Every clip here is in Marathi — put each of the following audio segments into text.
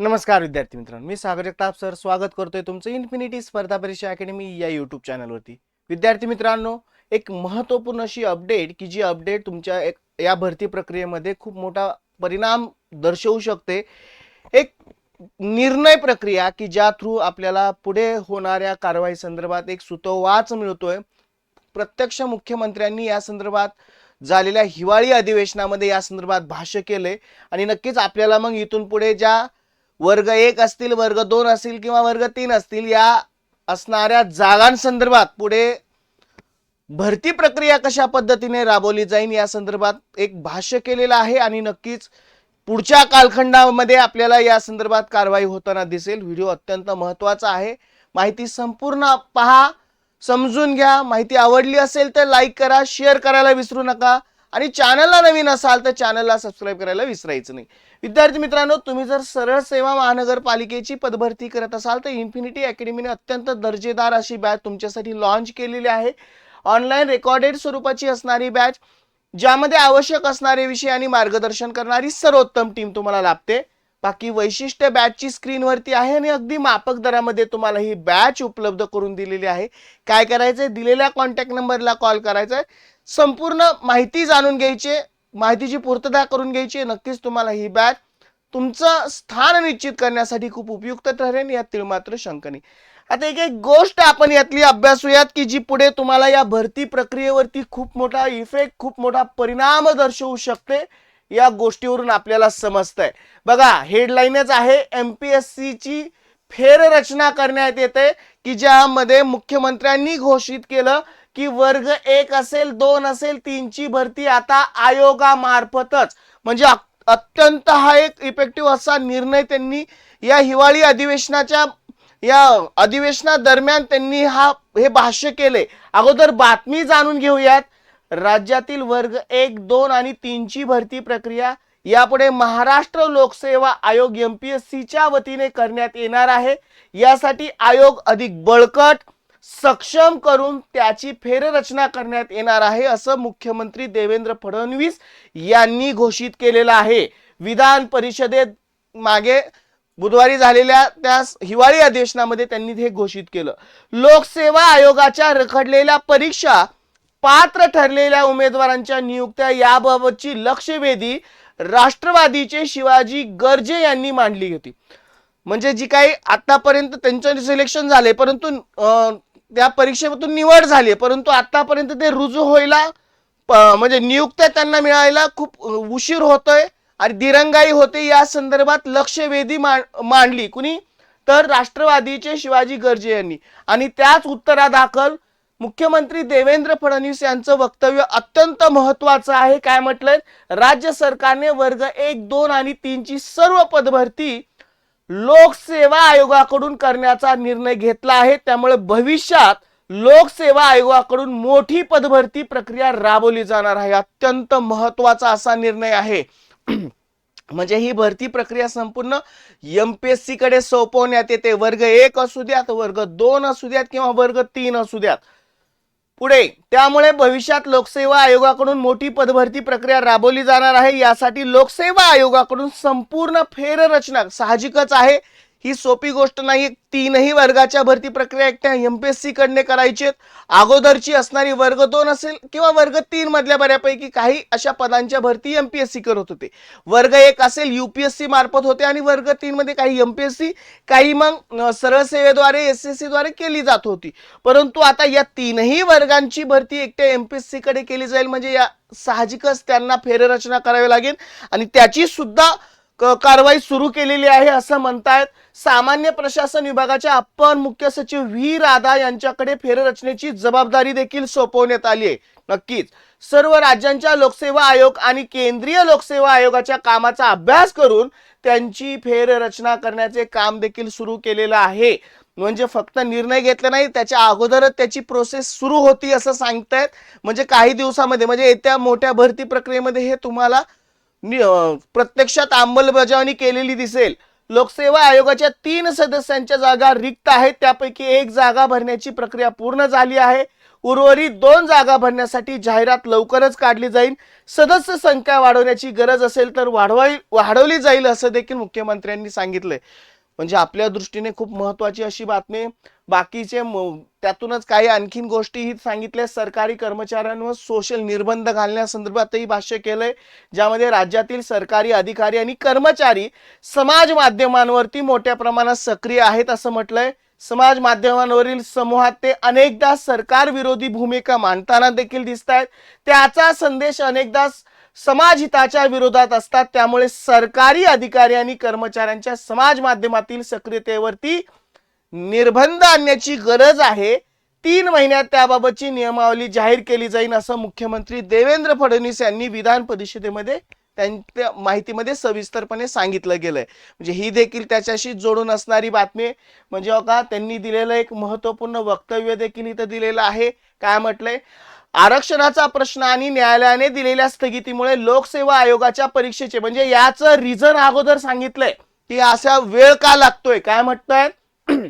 नमस्कार विद्यार्थी मित्रांनो मी सागर जगताप सर. स्वागत करतोय तुमचं इन्फिनिटी स्पर्धा परीक्षा अकॅडमी या यूट्यूब चॅनलवरती विद्यार्थी मित्रांनो एक महत्त्वपूर्ण अशी अपडेट की जी अपडेट तुमच्या एक या भरती प्रक्रियेमध्ये खूप मोठा परिणाम दर्शवू शकते. एक निर्णय प्रक्रिया की ज्या थ्रू आपल्याला पुढे होणाऱ्या कारवाई संदर्भात एक सुतोवाच मिळतोय. प्रत्यक्ष मुख्यमंत्र्यांनी या संदर्भात झालेल्या हिवाळी अधिवेशनामध्ये या संदर्भात भाष्य केले आणि नक्कीच आपल्याला मग इथून पुढे ज्या वर्ग एक असतील वर्ग दोन असतील किंवा वर्ग तीन असतील या असणाऱ्या जागांसंदर्भात पुढे भरती प्रक्रिया कशा पद्धतीने राबवली जाईल या संदर्भात एक भाष्य केलेलं आहे आणि नक्कीच पुढच्या कालखंडामध्ये आपल्याला या संदर्भात कारवाई होताना दिसेल. व्हिडिओ अत्यंत महत्त्वाचा आहे. माहिती संपूर्ण पहा समजून घ्या. माहिती आवडली असेल तर लाईक करा शेअर करायला विसरू नका. आणि चॅनलला नवीन असाल तर चॅनलला सबस्क्राईब करायला विसरायचं नाही. विद्यार्थी मित्रांनो तुम्ही जर सरळ सेवा महानगरपालिकेची पदभरती करत असाल तर इन्फिनिटी अकॅडमीने अत्यंत दर्जेदार अशी बॅच तुमच्यासाठी लॉन्च केलेली आहे. ऑनलाईन रेकॉर्डेड स्वरूपाची असणारी बॅच ज्यामध्ये आवश्यक असणारे विषय आणि मार्गदर्शन करणारी सर्वोत्तम टीम तुम्हाला लाभते. बाकी वैशिष्ट्य बॅचची स्क्रीनवरती आहे आणि अगदी मापक दरामध्ये तुम्हाला ही बॅच उपलब्ध करून दिलेली आहे. काय करायचंय? दिलेल्या कॉन्टॅक्ट नंबरला कॉल करायचा आहे संपूर्ण माहिती जाणून घ्यायची माहितीची पूर्तता करून घ्यायची. नक्कीच तुम्हाला ही बॅच तुमचं स्थान निश्चित करण्यासाठी खूप उपयुक्त ठरेल यात मात्र शंका नाही. आता एक एक गोष्ट आपण यातली अभ्यासूयात की जी पुढे तुम्हाला या भरती प्रक्रियेवरती खूप मोठा इफेक्ट खूप मोठा परिणाम दर्शवू शकते या गोष्टीवरून आपल्याला समजतंय. बघा हेडलाईनच आहे एम पी एस सीची फेररचना करण्यात येते की ज्यामध्ये मुख्यमंत्र्यांनी घोषित केलं की वर्ग एक असेल दोन असेल तीनची भरती आता आयोगामार्फतच. म्हणजे अत्यंत हा एक इफेक्टिव्ह असा निर्णय त्यांनी या हिवाळी अधिवेशनाच्या या अधिवेशनादरम्यान त्यांनी हा हे भाष्य केले. अगोदर बातमी जाणून घेऊयात. राज्यातील वर्ग एक दोन आणि तीनची भरती प्रक्रिया यापुढे महाराष्ट्र लोकसेवा आयोग एम पी एस सीच्या वतीने करण्यात येणार आहे. यासाठी आयोग अधिक बळकट सक्षम करून त्याची फेररचना करण्यात येणार आहे असं मुख्यमंत्री देवेंद्र फडणवीस यांनी घोषित केलेलं आहे. विधान परिषदेत मागे बुधवारी झालेल्या त्या हिवाळी अधिवेशनामध्ये त्यांनी हे घोषित केलं. लोकसेवा आयोगाच्या रखडलेल्या परीक्षा पात्र ठरलेल्या उमेदवारांच्या नियुक्त्या याबाबतची लक्षवेधी राष्ट्रवादीचे शिवाजी गर्जे यांनी मांडली होती. म्हणजे जी काही आतापर्यंत त्यांचं सिलेक्शन झाले परंतु त्या परीक्षेतून निवड झाली परंतु आतापर्यंत ते रुजू व्हायला प- म्हणजे नियुक्त्या त्यांना मिळायला खूप उशीर होतोय आणि दिरंगाई होते या संदर्भात लक्षवेधी मा- मांडली. कुणी? तर राष्ट्रवादीचे शिवाजी गर्जे यांनी. आणि त्याच उत्तरादाखल मुख्यमंत्री देवेंद्र फडणवीस यांचं वक्तव्य अत्यंत महत्वाचं आहे. काय म्हटलंय? राज्य सरकारने वर्ग एक दोन आणि तीनची सर्व पदभरती लोकसेवा आयोगाकडून करण्याचा निर्णय घेतला आहे. त्यामुळे भविष्यात लोकसेवा आयोगाकडून मोठी पदभरती प्रक्रिया राबवली जाणार आहे. अत्यंत महत्त्वाचा असा निर्णय आहे. म्हणजे ही भरती प्रक्रिया संपूर्ण यम पी एस सी कडे सोपवण्यात येते. वर्ग एक असू द्यात वर्ग दोन असू द्यात किंवा वर्ग तीन असू द्यात. पुढे. त्यामुळे भविष्यात लोकसेवा आयोगाकडून मोठी पदभरती प्रक्रिया राबवली जाणार आहे. यासाठी लोकसेवा आयोगाकडून संपूर्ण फेररचना साहजिकच आहे. ही सोपी गोष्ट नाही. तीनही वर्गाच्या भरती प्रक्रिया एकट्या एम पी एस सी कडने करायची आहेत. अगोदरची असणारी वर्ग दोन असेल किंवा वर्ग तीन मधल्या बऱ्यापैकी काही अशा पदांच्या भरती एम पी एस सी करत होते. वर्ग एक असेल यू पी एस सी मार्फत होते आणि वर्ग तीन मध्ये काही सी काही मग सरळ सेवेद्वारे एस एस सी द्वारे केली जात होती. परंतु आता या तीनही वर्गांची भरती एकट्या एम पी एसकडे केली जाईल. म्हणजे या साहजिकच त्यांना फेररचना करावी लागेल. आणि त्याची सुद्धा कारवाई सुरू केलेली आहे असं म्हणतायत. सामान्य प्रशासन विभागाच्या अप्पर मुख्य सचिव व्ही राधा यांच्याकडे फेररचनेची जबाबदारी देखील सोपवण्यात आली आहे. नक्कीच. सर्व राज्यांच्या लोकसेवा आयोग आणि केंद्रीय लोकसेवा आयोगाच्या कामाचा अभ्यास करून त्यांची फेररचना करण्याचे काम देखील सुरू केलेलं आहे. म्हणजे फक्त निर्णय घेतला नाही त्याच्या अगोदरच त्याची प्रोसेस सुरू होती असं सांगतायत. म्हणजे काही दिवसामध्ये म्हणजे येत्या मोठ्या भरती प्रक्रियेमध्ये हे तुम्हाला प्रत्यक्षात अंमलबजावणी केलेली दिसेल. लोकसेवा आयोगाच्या तीन सदस्यांच्या जागा रिक्त आहेत. त्यापैकी एक जागा भरण्याची प्रक्रिया पूर्ण झाली आहे. उर्वरित दोन जागा भरण्यासाठी जाहिरात लवकरच काढली जाईल. सदस्य संख्या वाढवण्याची गरज असेल तर वाढवाई वाढवली जाईल असं देखील मुख्यमंत्र्यांनी सांगितलंय. म्हणजे आपल्या दृष्टीने खूप महत्वाची अशी बातमी बाकीचे म- त्यातूनच काही आणखीन गोष्टीही सांगितल्या. सरकारी कर्मचाऱ्यांवर सोशल निर्बंध घालण्यासंदर्भातही भाष्य केलंय. ज्यामध्ये राज्यातील सरकारी अधिकारी आणि कर्मचारी समाज माध्यमांवरती मोठ्या प्रमाणात सक्रिय आहेत असं म्हटलंय. समाज माध्यमांवरील समूहात ते अनेकदा सरकार विरोधी भूमिका मांडताना देखील दिसत आहेत त्याचा संदेश अनेकदा समाज हिताच्या विरोधात असतात. त्यामुळे सरकारी अधिकारी आणि कर्मचाऱ्यांच्या समाज माध्यमातील सक्रियतेवरती निर्बंध आणण्याची गरज आहे. तीन महिन्यात त्याबाबतची नियमावली जाहीर केली जाईल असं मुख्यमंत्री देवेंद्र फडणवीस यांनी विधान परिषदेमध्ये त्यांच्या माहितीमध्ये सविस्तरपणे सांगितलं गेलंय. म्हणजे ही देखील त्याच्याशी जोडून असणारी बातमी म्हणजे का त्यांनी दिलेलं एक महत्त्वपूर्ण वक्तव्य देखील इथं दिलेलं आहे. काय म्हटलंय? आरक्षणाचा प्रश्न आणि न्यायालयाने दिलेल्या स्थगितीमुळे लोकसेवा आयोगाच्या परीक्षेचे म्हणजे याचं रिझन अगोदर सांगितलंय की असा वेळ का लागतोय? काय म्हटलंय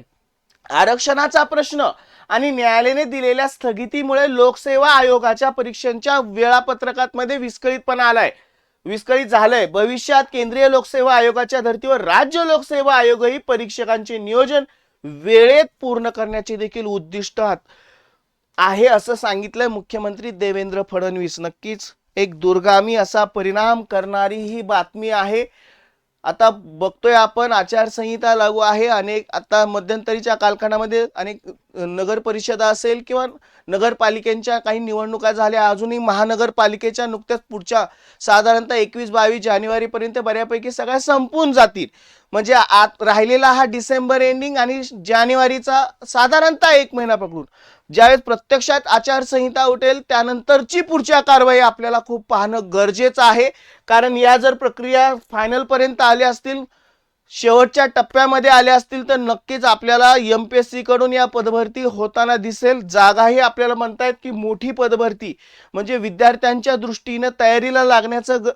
आरक्षणाचा प्रश्न आणि न्यायालयाने दिलेल्या स्थगितीमुळे लोकसेवा आयोगाच्या परीक्षांच्या वेळापत्रकात मध्ये विस्कळीतपणा आलाय. विस्कळीत झालंय. भविष्यात केंद्रीय लोकसेवा आयोगाच्या धर्तीवर राज्य लोकसेवा आयोगही परीक्षकांचे नियोजन वेळेत पूर्ण करण्याचे देखील उद्दिष्ट आहे असं सांगितलंय मुख्यमंत्री देवेंद्र फडणवीस. नक्कीच एक दुर्गामी असा परिणाम करणारी ही बातमी आहे. आता बघतोय आपण आचारसंहिता लागू आहे. अनेक आता मध्यंतरीच्या कालखंडामध्ये अनेक नगर परिषदा असेल किंवा नगरपालिकेच्या काही निवडणुका झाल्या अजूनही महानगरपालिकेच्या नुकत्याच पुढच्या साधारणतः एकवीस बावीस जानेवारीपर्यंत बऱ्यापैकी सगळ्या संपून जातील. म्हणजे आत राहिलेला हा डिसेंबर एंडिंग आणि जानेवारीचा साधारणतः एक महिना पकडून. ज्यावेळेस प्रत्यक्षात आचारसंहिता उठेल त्यानंतरची पुढच्या कारवाई आपल्याला खूप पाहणं गरजेचं आहे. कारण या जर प्रक्रिया फायनलपर्यंत आल्या असतील शेवटच्या टप्प्यामध्ये आले असतील तर नक्कीच आपल्याला एम पी एस सी कडून या पदभरती होताना दिसेल. जागाही आपल्याला म्हणतायत की मोठी पदभरती. म्हणजे विद्यार्थ्यांच्या दृष्टीनं तयारीला लागण्याचं ग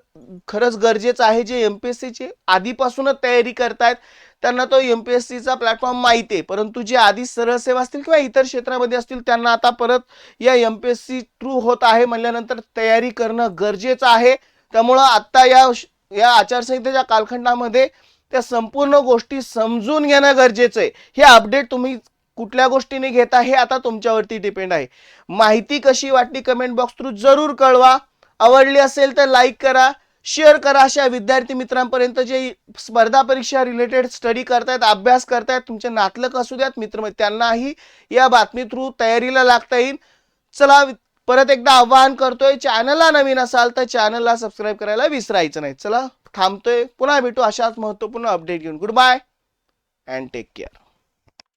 खरंच गरजेचं आहे जे एम पी एस सीची आधीपासूनच तयारी करतायत. त्यांना तो एम पी एस सीचा प्लॅटफॉर्म माहिती आहे. परंतु जे आधी सरळ सेवा असतील किंवा इतर क्षेत्रामध्ये असतील त्यांना आता परत या M P S C through होत आहे म्हणल्यानंतर तयारी करणं गरजेचं आहे. त्यामुळं आत्ता या या आचारसंहितेच्या कालखंडामध्ये त्या संपूर्ण गोष्टी समजून घेणं गरजेचं आहे. हे अपडेट तुम्ही कुठल्या गोष्टीने घेता हे आता तुमच्यावरती डिपेंड आहे. माहिती कशी वाटली कमेंट बॉक्स थ्रू जरूर कळवा. आवडली असेल तर लाईक करा शेअर करा अशा विद्यार्थी मित्रांपर्यंत जे स्पर्धा परीक्षा रिलेटेड स्टडी करतायत अभ्यास करतायत तुमचे नातलक असू द्यात मित्र त्यांनाही या बातमी थ्रू तयारीला लागता येईल. चला परत एकदा आवाहन करतोय चॅनलला नवीन असाल तर चॅनलला सबस्क्राईब करायला विसरायचं नाही. चला. थांबतोय पुन्हा भेटू अशाच महत्त्वपूर्ण अपडेट घेऊन good bye and take care